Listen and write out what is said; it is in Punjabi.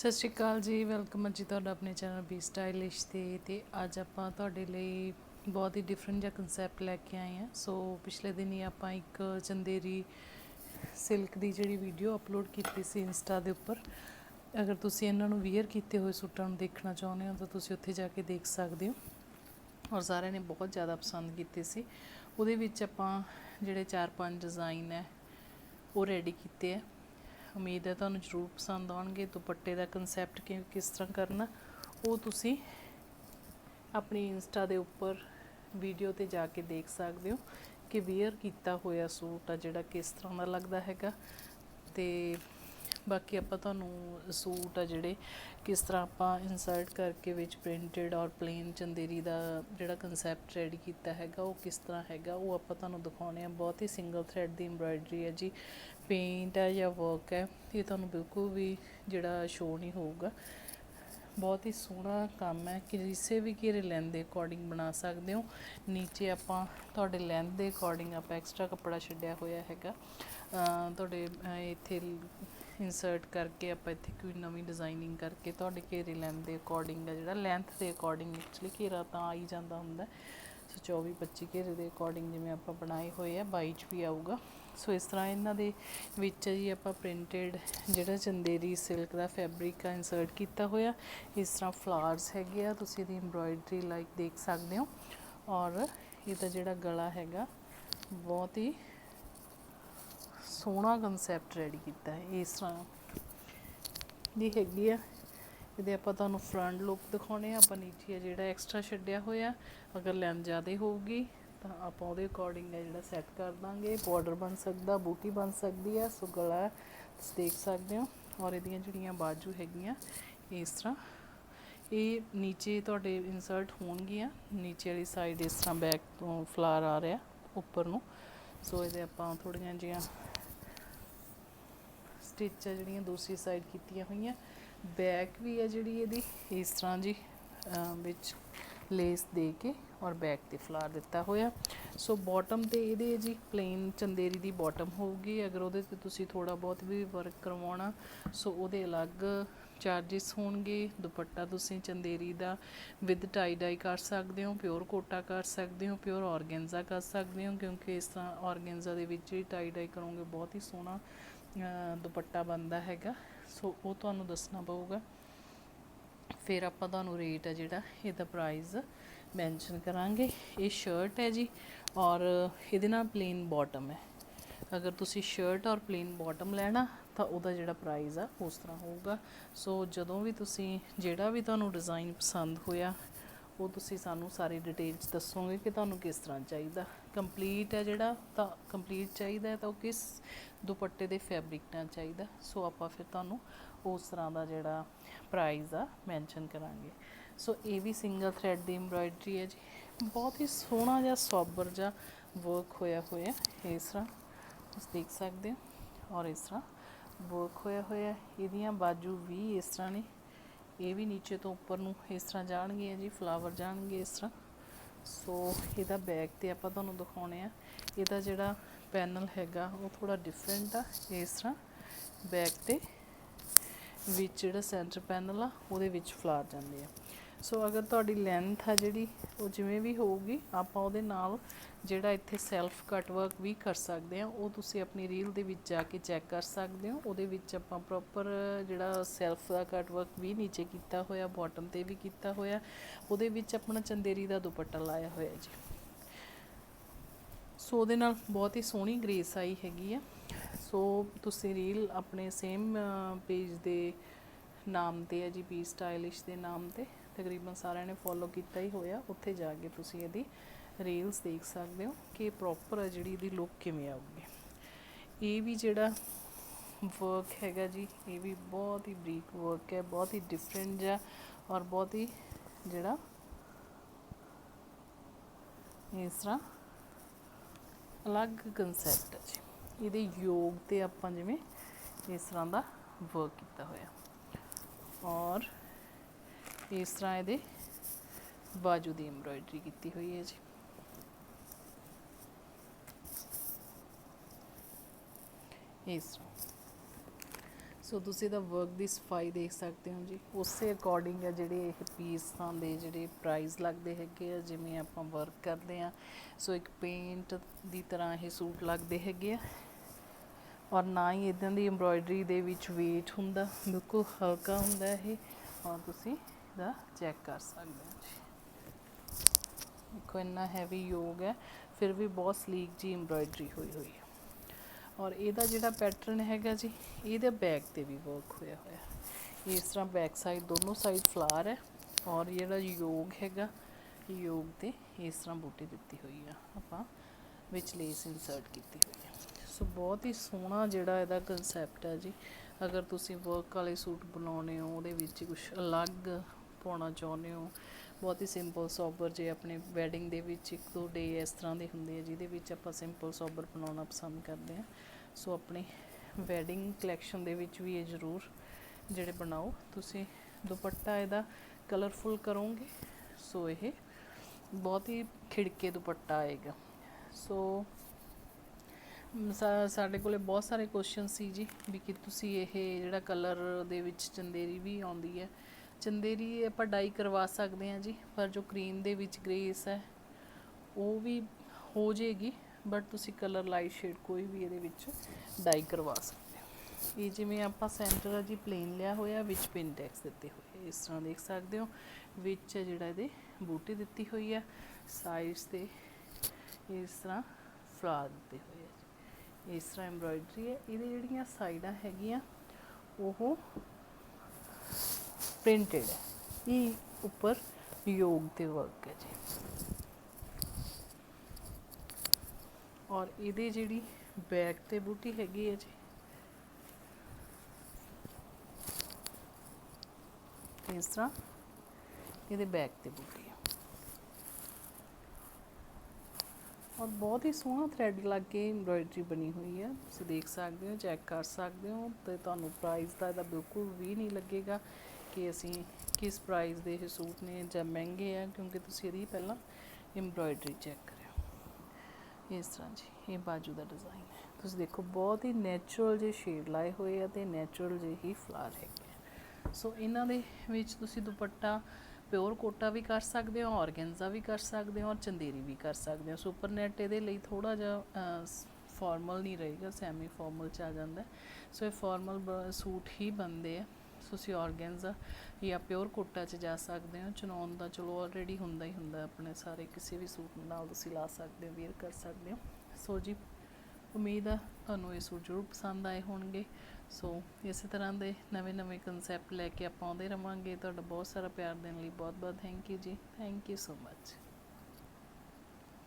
ਸਤਿ ਸ਼੍ਰੀ ਅਕਾਲ ਜੀ, ਵੈਲਕਮ ਹੈ ਜੀ ਤੁਹਾਡਾ ਆਪਣੇ ਚੈਨਲ ਬੀ ਸਟਾਈਲਿਸ਼ ਤੇ ਤੇ ਅੱਜ ਆਪਾਂ ਤੁਹਾਡੇ ਲਈ ਬਹੁਤ ਹੀ ਡਿਫਰੈਂਟ ਜਿਹਾ ਕਨਸੈਪਟ ਲੈ ਕੇ ਆਏ ਹਾਂ। ਸੋ ਪਿਛਲੇ ਦਿਨੀ ਆਪਾਂ ਇੱਕ ਚੰਦੇਰੀ ਸਿਲਕ ਦੀ ਜਿਹੜੀ ਵੀਡੀਓ ਅਪਲੋਡ ਕੀਤੀ ਸੀ ਇੰਸਟਾ ਦੇ ਉੱਪਰ। ਅਗਰ ਤੁਸੀਂ ਇਹਨਾਂ ਨੂੰ ਵੇਅਰ ਕੀਤੇ ਹੋਏ ਸੂਟਾਂ ਨੂੰ ਦੇਖਣਾ ਚਾਹੁੰਦੇ ਹੋ, ਤਾਂ ਤੁਸੀਂ ਉੱਥੇ ਜਾ ਕੇ ਦੇਖ ਸਕਦੇ ਹੋ। ਔਰ ਸਾਰਿਆਂ ਨੇ ਬਹੁਤ ਜ਼ਿਆਦਾ ਪਸੰਦ ਕੀਤੇ ਸੀ। ਉਹਦੇ ਵਿੱਚ ਆਪਾਂ ਜਿਹੜੇ 4-5 ਡਿਜ਼ਾਈਨ ਹੈ, ਉਹ ਰੈਡੀ ਕੀਤੇ ਆ ਉਮੀਦ ਹੈ ਤੁਹਾਨੂੰ ਜ਼ਰੂਰ ਪਸੰਦ ਆਉਣਗੇ। ਦੁਪੱਟੇ ਦਾ ਕਨਸੈਪਟ ਕਿ ਕਿਸ ਤਰ੍ਹਾਂ ਕਰਨਾ, ਉਹ ਤੁਸੀਂ ਆਪਣੀ ਇੰਸਟਾ ਦੇ ਉੱਪਰ ਵੀਡੀਓ ਤੇ ਜਾ ਕੇ ਦੇਖ ਸਕਦੇ ਹੋ ਕਿ ਵੇਅਰ ਕੀਤਾ ਹੋਇਆ ਸੂਟ ਆ ਜਿਹੜਾ ਕਿਸ ਤਰ੍ਹਾਂ ਦਾ ਲੱਗਦਾ ਹੈਗਾ। ਤੇ ਬਾਕੀ ਆਪਾਂ ਤੁਹਾਨੂੰ ਸੂਟ ਆ ਜਿਹੜੇ ਕਿਸ ਤਰ੍ਹਾਂ ਆਪਾਂ ਇਨਸਰਟ ਕਰਕੇ ਵਿੱਚ ਪ੍ਰਿੰਟਡ ਔਰ ਪਲੇਨ ਚੰਦੇਰੀ ਦਾ ਜਿਹੜਾ ਕਨਸੈਪਟ ਰੈਡੀ ਕੀਤਾ ਹੈਗਾ, ਉਹ ਕਿਸ ਤਰ੍ਹਾਂ ਹੈਗਾ, ਉਹ ਆਪਾਂ ਤੁਹਾਨੂੰ ਦਿਖਾਉਣੇ ਆ। ਬਹੁਤ ਹੀ ਸਿੰਗਲ ਥ੍ਰੈਡ ਦੀ ਐਮਬ੍ਰਾਇਡਰੀ ਹੈ ਜੀ। ਪੇਂਟ ਹੈ ਜਾਂ ਵਰਕ ਹੈ, ਇਹ ਤੁਹਾਨੂੰ ਬਿਲਕੁਲ ਵੀ ਜਿਹੜਾ ਸ਼ੋਅ ਨਹੀਂ ਹੋਊਗਾ। ਬਹੁਤ ਹੀ ਸੋਹਣਾ ਕੰਮ ਹੈ ਕਿ ਕਿਸੇ ਵੀ ਘੇਰੇ ਲੈਣ ਦੇ ਅਕੋਰਡਿੰਗ ਬਣਾ ਸਕਦੇ ਹੋ। ਨੀਚੇ ਆਪਾਂ ਤੁਹਾਡੇ ਲੈਂਥ ਦੇ ਅਕੋਰਡਿੰਗ ਆਪਾਂ ਐਕਸਟਰਾ ਕੱਪੜਾ ਛੱਡਿਆ ਹੋਇਆ ਹੈਗਾ। ਤੁਹਾਡੇ ਇੱਥੇ ਇਨਸਰਟ ਕਰਕੇ ਆਪਾਂ ਇੱਥੇ ਕੋਈ ਨਵੀਂ ਡਿਜ਼ਾਈਨਿੰਗ ਕਰਕੇ ਤੁਹਾਡੇ ਘੇਰੇ ਲੈਣ ਦੇ ਅਕੋਰਡਿੰਗ ਹੈ ਜਿਹੜਾ। ਲੈਂਥ ਦੇ ਅਕੋਰਡਿੰਗ ਐਕਚੁਅਲੀ ਘੇਰਾ ਤਾਂ ਆ ਹੀ ਜਾਂਦਾ ਹੁੰਦਾ। ਸੋ 24 25 ਘੇਰੇ ਦੇ ਅਕੋਰਡਿੰਗ ਜਿਵੇਂ ਆਪਾਂ ਬਣਾਏ ਹੋਏ ਆ 22 ਚ ਵੀ ਆਊਗਾ। ਸੋ ਇਸ ਤਰ੍ਹਾਂ ਇਹਨਾਂ ਦੇ ਵਿੱਚ ਜੀ ਆਪਾਂ ਪ੍ਰਿੰਟਡ ਜਿਹੜਾ ਚੰਦੇਰੀ ਸਿਲਕ ਦਾ ਫੈਬਰਿਕ ਆ ਇਨਸਰਟ ਕੀਤਾ ਹੋਇਆ। ਇਸ ਤਰ੍ਹਾਂ ਫਲਾਵਰਸ ਹੈਗੇ ਆ, ਤੁਸੀਂ ਇਹਦੀ ਐਮਬ੍ਰਾਇਡਰੀ ਲਾਈਕ ਦੇਖ ਸਕਦੇ ਹੋ। ਔਰ ਇਹਦਾ ਜਿਹੜਾ ਗਲਾ ਹੈਗਾ, ਬਹੁਤ ਹੀ ਸੋਹਣਾ ਕਨਸੈਪਟ ਰੈਡੀ ਕੀਤਾ ਹੈ। ਇਸ ਤਰ੍ਹਾਂ ਦੀ ਹੈਗੀ ਆ। ਇਹਦੇ ਆਪਾਂ ਤੁਹਾਨੂੰ ਫਰੰਟ ਲੁੱਕ ਦਿਖਾਉਣੇ ਆ। ਆਪਾਂ ਨੀਚੇ ਜਿਹੜਾ ਐਕਸਟਰਾ ਛੱਡਿਆ ਹੋਇਆ, ਅਗਰ ਲੈਂਥ ਜ਼ਿਆਦਾ ਹੋਊਗੀ ਤਾਂ ਆਪਾਂ ਉਹਦੇ ਅਕੋਰਡਿੰਗ ਹੈ ਜਿਹੜਾ ਸੈੱਟ ਕਰ ਦਾਂਗੇ। ਬਾਰਡਰ ਬਣ ਸਕਦਾ, ਬੂਟੀ ਬਣ ਸਕਦੀ ਹੈ, ਸੋ ਗਲਾ ਤੁਸੀਂ ਦੇਖ ਸਕਦੇ ਹੋ। ਔਰ ਇਹਦੀਆਂ ਜਿਹੜੀਆਂ ਬਾਜੂ ਹੈਗੀਆਂ, ਇਸ ਤਰ੍ਹਾਂ। ਇਹ ਨੀਚੇ ਤੁਹਾਡੇ ਇਨਸਰਟ ਹੋਣਗੀਆਂ। ਨੀਚੇ ਵਾਲੀ ਸਾਈਡ ਇਸ ਤਰ੍ਹਾਂ ਬੈਕ ਤੋਂ ਫਲਾਰ ਆ ਰਿਹਾ, ਉੱਪਰ ਨੂੰ। ਸੋ ਇਹਦੇ ਆਪਾਂ ਥੋੜੀਆਂ ਜਿਹੀਆਂ ਸਟਿਚ ਆ ਜਿਹੜੀਆਂ ਦੂਸਰੀ ਸਾਈਡ ਕੀਤੀਆਂ ਹੋਈਆਂ। ਬੈਕ ਵੀ ਆ ਜਿਹੜੀ ਇਹਦੀ, ਇਸ ਤਰ੍ਹਾਂ ਜੀ ਵਿੱਚ ਲੇਸ ਦੇ ਕੇ। ਔਰ ਬੈਕ ਤੇ ਫਲਾਰ ਦਿੱਤਾ ਹੋਇਆ। ਸੋ ਬਾਟਮ ਤੇ ਇਹਦੇ ਜੀ ਪਲੇਨ ਚੰਦੇਰੀ ਦੀ ਬਾਟਮ ਹੋਊਗੀ। ਅਗਰ ਉਹਦੇ ਤੇ ਤੁਸੀਂ ਥੋੜਾ ਬਹੁਤ ਵੀ ਵਰਕ ਕਰਵਾਉਣਾ, ਸੋ ਉਹਦੇ ਅਲੱਗ ਚਾਰजेस ਹੋਣਗੇ। ਦੁਪੱਟਾ ਤੁਸੀਂ ਚੰਦੇਰੀ ਦਾ ਵਿਦ ਟਾਈ ਡਾਈ ਕਰ ਸਕਦੇ ਹੋ ਪਿਓਰ ਕੋਟਾ ਕਰ ਸਕਦੇ ਹੋ ਪਿਓਰ ਔਰਗੈਂਜ਼ਾ ਕਰ ਸਕਦੇ ਹੋ, ਕਿਉਂਕਿ ਇਸ ਤਰ੍ਹਾਂ ਔਰਗੈਂਜ਼ਾ ਦੇ ਵਿੱਚ ਹੀ ਟਾਈ ਡਾਈ ਕਰੋਗੇ, ਬਹੁਤ ਹੀ ਸੋਹਣਾ ਦੁਪੱਟਾ ਬਣਦਾ ਹੈਗਾ। ਸੋ ਉਹ ਤੁਹਾਨੂੰ ਦੱਸਣਾ ਪਊਗਾ। ਫਿਰ ਆਪਾਂ ਤੁਹਾਨੂੰ ਰੇਟ ਹੈ ਜਿਹੜਾ, ਇਹਦਾ ਪ੍ਰਾਈਸ ਮੈਂਸ਼ਨ ਕਰਾਂਗੇ। ਇਹ ਸ਼ਰਟ ਹੈ ਜੀ ਔਰ ਇਹਦੇ ਨਾਲ ਪਲੇਨ ਬਾਟਮ ਹੈ। ਅਗਰ ਤੁਸੀਂ ਸ਼ਰਟ ਔਰ ਪਲੇਨ ਬਾਟਮ ਲੈਣਾ, ਤਾਂ ਉਹਦਾ ਜਿਹੜਾ ਪ੍ਰਾਈਸ ਆ, ਉਸ ਤਰ੍ਹਾਂ ਹੋਊਗਾ। ਸੋ ਜਦੋਂ ਵੀ ਤੁਸੀਂ ਜਿਹੜਾ ਵੀ ਤੁਹਾਨੂੰ ਡਿਜ਼ਾਈਨ ਪਸੰਦ ਹੋਇਆ, ਉਹ ਤੁਸੀਂ ਸਾਨੂੰ ਸਾਰੀ ਡਿਟੇਲਸ ਦੱਸੋਗੇ ਕਿ ਤੁਹਾਨੂੰ ਕਿਸ ਤਰ੍ਹਾਂ ਚਾਹੀਦਾ। ਕੰਪਲੀਟ ਹੈ ਜਿਹੜਾ, ਤਾਂ ਕੰਪਲੀਟ ਚਾਹੀਦਾ ਤਾਂ ਉਹ ਕਿਸ ਦੁਪੱਟੇ ਦੇ ਫੈਬਰਿਕ ਨਾਲ ਚਾਹੀਦਾ। ਸੋ ਆਪਾਂ ਫਿਰ ਤੁਹਾਨੂੰ ਉਸ ਤਰ੍ਹਾਂ ਦਾ ਜਿਹੜਾ ਪ੍ਰਾਈਸ ਆ ਮੈਂਸ਼ਨ ਕਰਾਂਗੇ। ਸੋ ਇਹ ਵੀ ਸਿੰਗਲ ਥ੍ਰੈਡ ਦੀ ਐਮਬ੍ਰਾਇਡਰੀ ਹੈ ਜੀ। ਬਹੁਤ ਹੀ ਸੋਹਣਾ ਜਿਹਾ ਸੋਬਰ ਜਿਹਾ ਵਰਕ ਹੋਇਆ ਹੋਇਆ ਇਸ ਤਰ੍ਹਾਂ ਤੁਸੀਂ ਦੇਖ ਸਕਦੇ ਹੋ ਔਰ ਇਸ ਤਰ੍ਹਾਂ ਵਰਕ ਹੋਇਆ ਹੋਇਆ ਇਹਦੀਆਂ ਬਾਜੂ ਵੀ ਇਸ ਤਰ੍ਹਾਂ ਨੇ। ਇਹ ਵੀ ਨੀਚੇ ਤੋਂ ਉੱਪਰ ਨੂੰ ਇਸ ਤਰ੍ਹਾਂ ਜਾਣਗੇ ਜੀ ਫਲਾਵਰ ਜਾਣਗੇ ਇਸ ਤਰ੍ਹਾਂ। ਸੋ ਇਹਦਾ ਬੈਕ ਤੇ ਆਪਾਂ ਤੁਹਾਨੂੰ ਦਿਖਾਉਣੇ ਆ। ਇਹਦਾ ਜਿਹੜਾ ਪੈਨਲ ਹੈਗਾ ਉਹ ਥੋੜਾ ਡਿਫਰੈਂਟ ਆ। ਇਸ ਤਰ੍ਹਾਂ ਬੈਕ ਤੇ ਵਿੱਚ ਜਿਹੜਾ ਸੈਂਟਰ ਪੈਨਲ ਆ, ਉਹਦੇ ਵਿੱਚ ਫਲਾਰ ਜਾਂਦੇ ਆ। ਸੋ ਅਗਰ ਤੁਹਾਡੀ ਲੈਂਥ ਆ ਜਿਹੜੀ, ਉਹ ਜਿਵੇਂ ਵੀ ਹੋਊਗੀ, ਆਪਾਂ ਉਹਦੇ ਨਾਲ ਜਿਹੜਾ ਇੱਥੇ ਸੈਲਫ ਕਟ ਵਰਕ ਵੀ ਕਰ ਸਕਦੇ ਆ, ਉਹ ਤੁਸੀਂ ਆਪਣੀ ਰੀਲ ਦੇ ਵਿੱਚ ਜਾ ਕੇ ਚੈੱਕ ਕਰ ਸਕਦੇ ਹੋ। ਉਹਦੇ ਵਿੱਚ ਆਪਾਂ ਪ੍ਰੋਪਰ ਜਿਹੜਾ ਸੈਲਫ ਦਾ ਕਟ ਵਰਕ ਵੀ ਨੀਚੇ ਕੀਤਾ ਹੋਇਆ ਬਾਟਮ ਤੇ ਵੀ ਕੀਤਾ ਹੋਇਆ, ਉਹਦੇ ਵਿੱਚ ਆਪਣਾ ਚੰਦੇਰੀ ਦਾ ਦੁਪੱਟਾ ਲਾਇਆ ਹੋਇਆ ਜੀ। ਸੋ ਉਹਦੇ ਨਾਲ ਬਹੁਤ ਹੀ ਸੋਹਣੀ ਗ੍ਰੇਸ ਆਈ ਹੈਗੀ ਆ। ਸੋ ਤੁਸੀਂ ਰੀਲ ਆਪਣੇ ਸੇਮ ਪੇਜ ਦੇ ਨਾਮ ਤੇ ਹੈ ਜੀ ਪੀ ਸਟਾਈਲਿਸ਼ ਦੇ ਨਾਮ ਤੇ, ਤਕਰੀਬਨ ਸਾਰਿਆਂ ਨੇ ਫੋਲੋ ਕੀਤਾ ਹੀ ਹੋਇਆ। ਉੱਥੇ ਜਾ ਕੇ ਤੁਸੀਂ ਇਹਦੀ ਰੀਲਸ ਦੇਖ ਸਕਦੇ ਹੋ ਕਿ ਪ੍ਰੋਪਰ ਹੈ ਜਿਹੜੀ ਇਹਦੀ ਲੁੱਕ ਕਿਵੇਂ ਆਊਗੀ। ਇਹ ਵੀ ਜਿਹੜਾ ਵਰਕ ਹੈਗਾ ਜੀ, ਇਹ ਵੀ ਬਹੁਤ ਹੀ ਬਰੀਕ ਵਰਕ ਹੈ, ਬਹੁਤ ਹੀ ਡਿਫਰੈਂਟ ਜਿਹਾ ਔਰ ਬਹੁਤ ਹੀ ਜਿਹੜਾ ਇਸ ਤਰ੍ਹਾਂ ਅਲੱਗ ਕਨਸੈਪਟ ਹੈ ਜੀ। ਇਹਦੇ ਯੋਗ ਤੇ ਆਪਾਂ ਜਿਵੇਂ ਇਸ ਤਰ੍ਹਾਂ ਦਾ ਵਰਕ ਕੀਤਾ ਹੋਇਆ। ਔਰ ਇਸ ਤਰ੍ਹਾਂ ਇਹਦੇ ਬਾਜੂ ਦੀ ਐਮਬ੍ਰਾਇਡਰੀ ਕੀਤੀ ਹੋਈ ਹੈ ਜੀ। ਇਸ ਸੋ ਤੁਸੀਂ ਇਹਦਾ ਵਰਕ ਦੀ ਸਫ਼ਾਈ ਦੇਖ ਸਕਦੇ ਹੋ ਜੀ। ਉਸੇ ਅਕੋਰਡਿੰਗ ਆ ਜਿਹੜੇ ਇਹ ਪੀਸਾਂ ਦੇ ਜਿਹੜੇ ਪ੍ਰਾਈਸ ਲੱਗਦੇ ਹੈਗੇ ਆ, ਜਿਵੇਂ ਆਪਾਂ ਵਰਕ ਕਰਦੇ ਆ ਸੋ ਇੱਕ ਪੇਂਟ ਦੀ ਤਰ੍ਹਾਂ ਇਹ ਸੂਟ ਲੱਗਦੇ ਹੈਗੇ ਆ। ਔਰ ਨਾ ਹੀ ਇਦਾਂ ਦੀ ਐਮਬ੍ਰੋਇਡਰੀ ਦੇ ਵਿੱਚ ਵੇਟ ਹੁੰਦਾ, ਬਿਲਕੁਲ ਹਲਕਾ ਹੁੰਦਾ ਇਹ, ਔਰ ਤੁਸੀਂ ਇਹਦਾ ਚੈੱਕ ਕਰ ਸਕਦੇ ਹੋ ਜੀ। ਦੇਖੋ, ਇੰਨਾ ਹੈਵੀ ਯੋਗ ਹੈ, ਫਿਰ ਵੀ ਬਹੁਤ ਸਲੀਕ ਜੀ ਐਮਬ੍ਰੋਇਡਰੀ ਹੋਈ ਹੋਈ ਹੈ। ਔਰ ਇਹਦਾ ਜਿਹੜਾ ਪੈਟਰਨ ਹੈਗਾ ਜੀ, ਇਹਦੇ ਬੈਕ ਤੇ ਵੀ ਵਰਕ ਹੋਇਆ ਹੋਇਆ ਇਸ ਤਰ੍ਹਾਂ ਬੈਕ ਸਾਈਡ ਦੋਨੋਂ ਸਾਈਡ ਫਲਾਰ ਹੈ, ਔਰ ਜਿਹੜਾ ਯੋਗ ਹੈਗਾ ਯੋਗ ਤੇ ਇਸ ਤਰ੍ਹਾਂ ਬੂਟੀ ਦਿੱਤੀ ਹੋਈ ਆ, ਆਪਾਂ ਵਿੱਚ ਲੇਸ ਇਨਸਰਟ ਕੀਤੀ ਹੋਈ ਆ। ਸੋ ਬਹੁਤ ਹੀ ਸੋਹਣਾ ਜਿਹੜਾ ਇਹਦਾ ਕਨਸੈਪਟ ਹੈ ਜੀ। ਅਗਰ ਤੁਸੀਂ ਵਰਕ ਵਾਲੇ ਸੂਟ ਬਣਾਉਣੇ ਹੋ, ਉਹਦੇ ਵਿੱਚ ਕੁਝ ਅਲੱਗ ਪਾਉਣਾ ਚਾਹੁੰਦੇ ਹੋ, ਬਹੁਤ ਹੀ ਸਿੰਪਲ ਸੋਬਰ ਜੇ ਆਪਣੇ ਵੈਡਿੰਗ ਦੇ ਵਿੱਚ ਇੱਕ ਦੋ ਡੇ ਇਸ ਤਰ੍ਹਾਂ ਦੇ ਹੁੰਦੇ ਆ, ਜਿਹਦੇ ਵਿੱਚ ਆਪਾਂ ਸਿੰਪਲ ਸੋਬਰ ਬਣਾਉਣਾ ਪਸੰਦ ਕਰਦੇ ਆ ਸੋ ਆਪਣੀ ਵੈਡਿੰਗ ਕਲੈਕਸ਼ਨ ਦੇ ਵਿੱਚ ਵੀ ਇਹ ਜ਼ਰੂਰ ਜਿਹੜੇ ਬਣਾਓ। ਤੁਸੀਂ ਦੁਪੱਟਾ ਇਹਦਾ ਕਲਰਫੁਲ ਕਰੋਗੇ, ਸੋ ਇਹ ਬਹੁਤ ਹੀ ਖਿੜਕੇ ਦੁਪੱਟਾ ਆਏਗਾ। ਸੋ ਸਾਡੇ ਕੋਲੇ ਬਹੁਤ ਸਾਰੇ ਕੁਐਸਚਨ ਸੀ ਜੀ, ਵੀ ਕਿ ਤੁਸੀਂ ਇਹ ਜਿਹੜਾ ਕਲਰ ਦੇ ਵਿੱਚ ਚੰਦੇਰੀ ਵੀ ਆਉਂਦੀ ਹੈ। ਚੰਦੇਰੀ ਆਪਾਂ ਡਾਈ ਕਰਵਾ ਸਕਦੇ ਹਾਂ ਜੀ, ਪਰ ਜੋ ਕਰੀਮ ਦੇ ਵਿੱਚ ਗ੍ਰੇਸ ਹੈ, ਉਹ ਵੀ ਹੋ ਜਾਏਗੀ ਬਟ ਤੁਸੀਂ ਕਲਰ ਲਾਈਟ ਸ਼ੇਡ ਕੋਈ ਵੀ ਇਹਦੇ ਵਿੱਚ ਡਾਈ ਕਰਵਾ ਸਕਦੇ ਹੋ। ਇਹ ਜਿਵੇਂ ਆਪਾਂ ਸੈਂਟਰ ਆ ਜੀ ਪਲੇਨ ਲਿਆ ਹੋਇਆ, ਵਿੱਚ ਪਿਨ ਦਿੱਤੇ ਹੋਏ ਇਸ ਤਰ੍ਹਾਂ ਦੇਖ ਸਕਦੇ ਹੋ, ਵਿੱਚ ਜਿਹੜਾ ਇਹਦੇ ਬੂਟੇ ਦਿੱਤੀ ਹੋਈ ਹੈ ਸਾਈਡਸ ਤੇ ਇਸ ਤਰ੍ਹਾਂ ਫਲਾਰ ਦਿੱਤੇ ਹੋਏ ਆ। ਇਸ ਤਰ੍ਹਾਂ ਐਮਬ੍ਰੋਇਡਰੀ ਹੈ। ਇਹਦੇ ਜਿਹੜੀਆਂ ਸਾਈਡਾਂ ਹੈਗੀਆਂ, ਉਹ ਪ੍ਰਿੰਟਡ ਹੈ। ਇਹ ਉੱਪਰ ਯੋਗ ਤੇ ਵਰਕ ਹੈ ਜੀ। ਔਰ ਇਹਦੇ ਜਿਹੜੀ ਬੈਕ ਤੇ ਬੂਟੀ ਹੈਗੀ ਹੈ ਜੀ, ਇਸ ਤਰ੍ਹਾਂ ਇਹਦੇ ਬੈਕ ਤੇ ਬੂਟੀ ਔਰ ਬਹੁਤ ਹੀ ਸੋਹਣਾ ਥ੍ਰੈਡ ਲੱਗ ਕੇ ਐਮਬ੍ਰੋਇਡਰੀ ਬਣੀ ਹੋਈ ਹੈ। ਤੁਸੀਂ ਦੇਖ ਸਕਦੇ ਹੋ ਚੈੱਕ ਕਰ ਸਕਦੇ ਹੋ ਤੇ ਤੁਹਾਨੂੰ ਪ੍ਰਾਈਸ ਦਾ ਇਹਦਾ ਬਿਲਕੁਲ ਵੀ ਨਹੀਂ ਲੱਗੇਗਾ ਕਿ ਅਸੀਂ ਕਿਸ ਪ੍ਰਾਈਸ ਦੇ ਇਹ ਸੂਟ ਨੇ ਜਾਂ ਮਹਿੰਗੇ ਆ, ਕਿਉਂਕਿ ਤੁਸੀਂ ਇਹਦੀ ਪਹਿਲਾਂ ਐਮਬ੍ਰੋਇਡਰੀ ਚੈੱਕ ਕਰਿਓ। ਇਸ ਤਰ੍ਹਾਂ ਜੀ, ਇਹ ਬਾਜੂ ਦਾ ਡਿਜ਼ਾਈਨ ਹੈ। ਤੁਸੀਂ ਦੇਖੋ, ਬਹੁਤ ਹੀ ਨੇਚਰਲ ਜਿਹੇ ਸ਼ੇਡ ਲਾਏ ਹੋਏ ਆ ਤੇ ਨੇਚਰਲ ਜਿਹੇ ਹੀ ਫਲਾਰ ਹੈਗੇ ਆ। ਸੋ ਇਹਨਾਂ ਦੇ ਵਿੱਚ ਤੁਸੀਂ ਦੁਪੱਟਾ ਪਿਓਰ ਕੋਟਾ ਵੀ ਕਰ ਸਕਦੇ ਹੋ, ਔਰਗੈਂਜ਼ਾ ਵੀ ਕਰ ਸਕਦੇ ਹੋ ਔਰ ਚੰਦੇਰੀ ਵੀ ਕਰ ਸਕਦੇ ਹੋ। ਸੁਪਰ ਨੈਟ ਇਹਦੇ ਲਈ ਥੋੜਾ ਜਿਹਾ ਫਾਰਮਲ ਨਹੀਂ ਰਹੇਗਾ ਸੈਮੀ ਫਾਰਮਲ ਚ ਆ ਜਾਂਦਾ। ਸੋ ਇਹ ਫਾਰਮਲ ਸੂਟ ਹੀ ਬਣਦੇ ਆ। ਤੁਸੀਂ ਔਰਗੈਂਜ਼ਾ ਜਾਂ ਪਿਓਰ ਕੋਟਾ ਚ ਜਾ ਸਕਦੇ ਹੋ। ਚਨੌਨ ਦਾ ਚਲੋ ਆਲਰੇਡੀ ਹੁੰਦਾ ਹੀ ਹੁੰਦਾ, ਆਪਣੇ ਸਾਰੇ ਕਿਸੇ ਵੀ ਸੂਟ ਨਾਲ ਤੁਸੀਂ ਲਾ ਸਕਦੇ ਹੋ ਵੇਅਰ ਕਰ ਸਕਦੇ ਹੋ। ਸੋ ਜੀ ਉਮੀਦ ਆ ਤੁਹਾਨੂੰ ਇਹ ਸੂਟ ਜ਼ਰੂਰ ਪਸੰਦ ਆਏ ਹੋਣਗੇ। ਸੋ, ਇਸੇ ਤਰ੍ਹਾਂ ਦੇ ਨਵੇਂ ਨਵੇਂ ਕਨਸੈਪਟ ਲੈ ਕੇ ਆਪਾਂ ਆਉਂਦੇ ਰਵਾਂਗੇ। ਤੁਹਾਡਾ ਬਹੁਤ ਸਾਰਾ ਪਿਆਰ ਦੇਣ ਲਈ ਬਹੁਤ ਬਹੁਤ thank you ji. Thank you so much